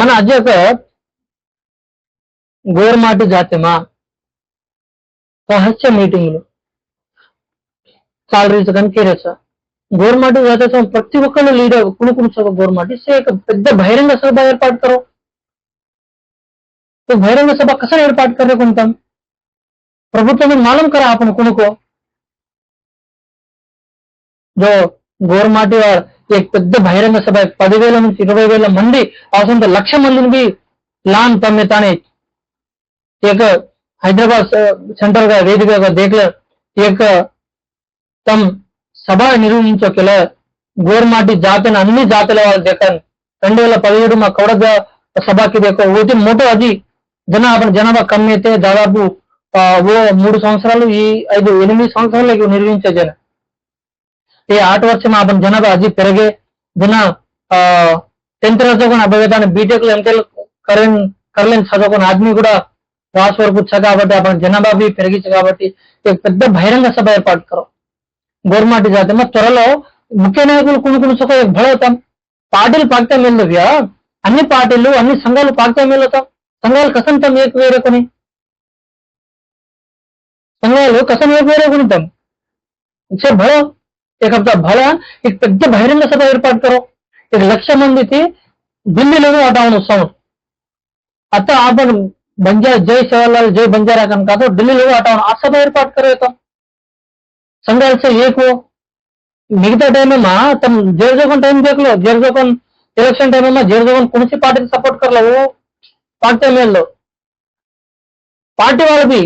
మన అజక గోర్మాటి జాతిమా రహస్య మీటింగ్లు సాలరీస్ కేరస గోర్మాటి జాతీయ ప్రతి ఒక్కళ్ళు లీడర్ కుణుకుని సభ గోర్మాటి से एक పెద్ద బహిరంగ సభ ఏర్పాటు करो तो बहिरंग सभा कसा ఏర్పాటు करे कोणता ప్రభుత్వం మాలం करा आपण कुणको जो గోర్మాటి వారు एक పెద్ద బహిరంగ సభ పదివేల నుంచి ఇరవై వేల మంది అవసరంతో లక్ష మందిని లాన్ తమ్మి తానే ఏక హైదరాబాద్ సెంట్రల్గా వేదికగా దేకల ఏక తమ సభ నిర్వహించే గోర్మాటి జాతిని అన్ని జాతుల వాళ్ళు దేకన్ రెండు వేల పదిహేడు మా కౌడగ సభకి దేకో ఓటి మోటో అది జనాభా జనాభా అయితే దాదాపు ఓ మూడు సంవత్సరాలు ఈ ఐదు ఎనిమిది సంవత్సరాలు నిర్వహించే జనం ఈ ఆట వర్షం आपण జనాభా అది పెరిగే జన టెన్త్ చదువుకుని అభ్యర్థాన్ని బీటెక్ ఎంటెల్ కరెన్ కర్లేని చదువుకుని ఆద్మీ కూడా రాసి వరకు వచ్చా కాబట్టి आपण జనాభా బి పెరిగించు కాబట్టి ఈ పెద్ద బహిరంగ సభ ఏర్పాటు కరో గవర్నమెంట్ జాతి మరి త్వరలో ముఖ్య నాయకులు కొనుక్కుని సుఖ భడవుతాం పార్టీలు పాకితే మేలువ్యా అన్ని పార్టీలు అన్ని సంఘాలు పాకితే మేలుతాం సంఘాలు కసంతం ఏక వేరే కొని సంఘాలు కసం ఏక వేరే కొనితాం ఇచ్చే భడ ಯಾಕಂತ ಬಹಳ ಈಗ ಪೆದ್ದ ಬಹಿರಂಗ ಸಭೆ ಏರ್ಪಾಡ್ತಾರೋ ఇక లక్ష మందికి ఢిల్లీలో ఢిల్లీలోనూ వాతావరణ ఉత్సవం అత్త ఆపన్ బంజార్ జై సేవలాల్ జై బంజారా కనుక ఢిల్లీలో వాతావరణ ఆ సభ ఏర్పాటు కరేత సంఘాలు ఏకో మిగతా టైం ఏమా తను జేర్జోకన్ టైం దేకలో జేర్జోకన్ ఎలక్షన్ టైం ఏమా జేర్జోకన్ కొనిసి పార్టీకి సపోర్ట్ కర్లేవు పార్టీ ఎమ్మెల్యేలో పార్టీ వాళ్ళకి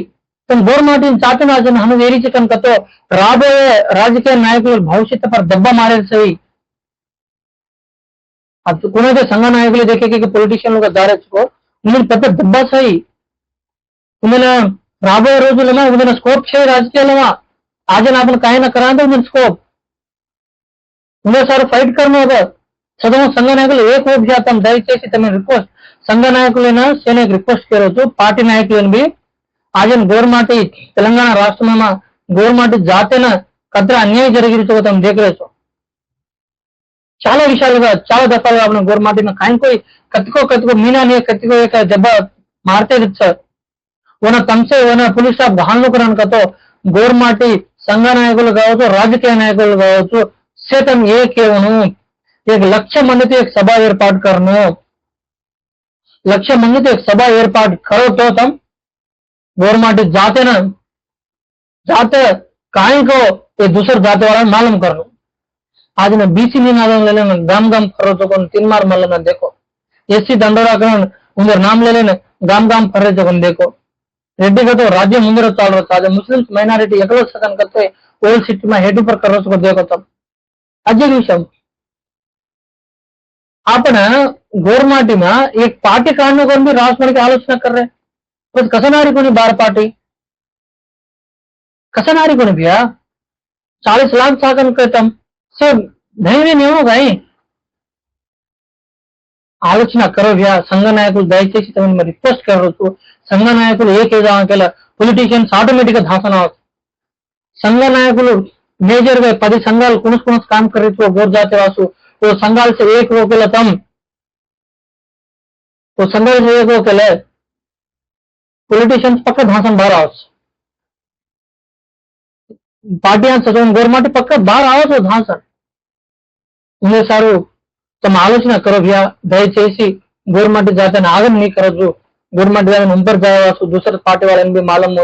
తమ గవర్నమెంట్ చాటున అజన్ హను వేరించి కనుకతో రాబోయే రాజకీయ నాయకుల భవిష్యత్తు పర్ దెబ్బ మారేసవి అది కొనేదే సంఘ నాయకులు దేకే పొలిటీషియన్లుగా దారేసుకో ఇందులో పెద్ద దెబ్బ సై ఇందులో రాబోయే రోజులమా ఇందులో స్కోప్ చేయి రాజకీయాలమా आज आपण काही ना करा तो स्कोप ఇంకోసారి ఫైట్ కర్మ చదువు సంఘ నాయకులు ఏ కోప్ చేస్తాం దయచేసి తమ రిక్వెస్ట్ సంఘ నాయకులైనా సేనకి రిక్వెస్ట్ చేయవచ్చు పార్టీ నాయకులను బి ఆజన్ గోర్మాటి తెలంగాణ రాష్ట్రమేమా గోర్మాటి జాతీన కద్ర అన్యాయం జరిగితే తమ దేకరేసు చాలా విషయాలుగా చాలా దఫాలుగా आपण గోర్మాటిన కాయం कोई కత్తికో కత్తికో మీనా నే కత్తికో एक जब मारते సార్ ఓన తమసే ఓన పోలీస్ స్టాఫ్ గహాన్లు కరన్ కతో గోర్మాటి సంఘ నాయకులు కావచ్చు రాజకీయ నాయకులు కావచ్చు సేతం ఏ కేవను एक లక్ష మందితో एक సభ ఏర్పాటు करनो లక్ష మందితో एक సభ ఏర్పాటు करो तो गवर्नमेंट जाते ना, जाते काई को ये दूसर जाते वाला मालूम कर लो। आज ना बीसी नहीं नादन ले लेना गाम गाम फरो तो कौन तीन मार मालूम ना देखो। एससी दंडोरा करन उनका नाम ले लेना गाम गाम फरे जो कौन देखो। रेड्डी का तो राज्य मुंदर चाल रहा था मुस्लिम माइनॉरिटी एकलो सदन करते, ओल्ड सिटी में हेड ऊपर करो तो देखो तब। अजय विषम आपने गोरमाटी में एक पार्टी कारणों को भी राष्ट्रपति की आलोचना कर रहे हैं। कसनारी कोणी बार पार्टी कसनारी कोणी भैया चालीस लाख साकन कहतम సో ధైర్యం ఏమో గాయి ఆలోచన కరో వ్యా సంఘ నాయకులు దయచేసి తమని మరి రిక్వెస్ట్ కరవచ్చు సంఘ నాయకులు ఏ కేదా కేల పొలిటీషియన్స్ ఆటోమేటిక్ గా ధాసన అవచ్చు సంఘ నాయకులు మేజర్ గా పది సంఘాలు कुणस कुणस काम कर रहे थे गोर जाते वासु वो संघाल से एक हो केला तम పొలిటీషియన్స్ పక్క ధాసన బాగా అవచ్చు పార్టీ చదవని గవర్నమెంట్ పక్క బాగా రావచ్చు ధాసన్ ఇందులో సారు తమ ఆలోచన కరో దయచేసి గవర్నమెంట్ జాతని ఆగం నీ కరదు గవర్నమెంట్ జాతని ఉంపర్ జావాసు దూసర పార్టీ వాళ్ళని మాలం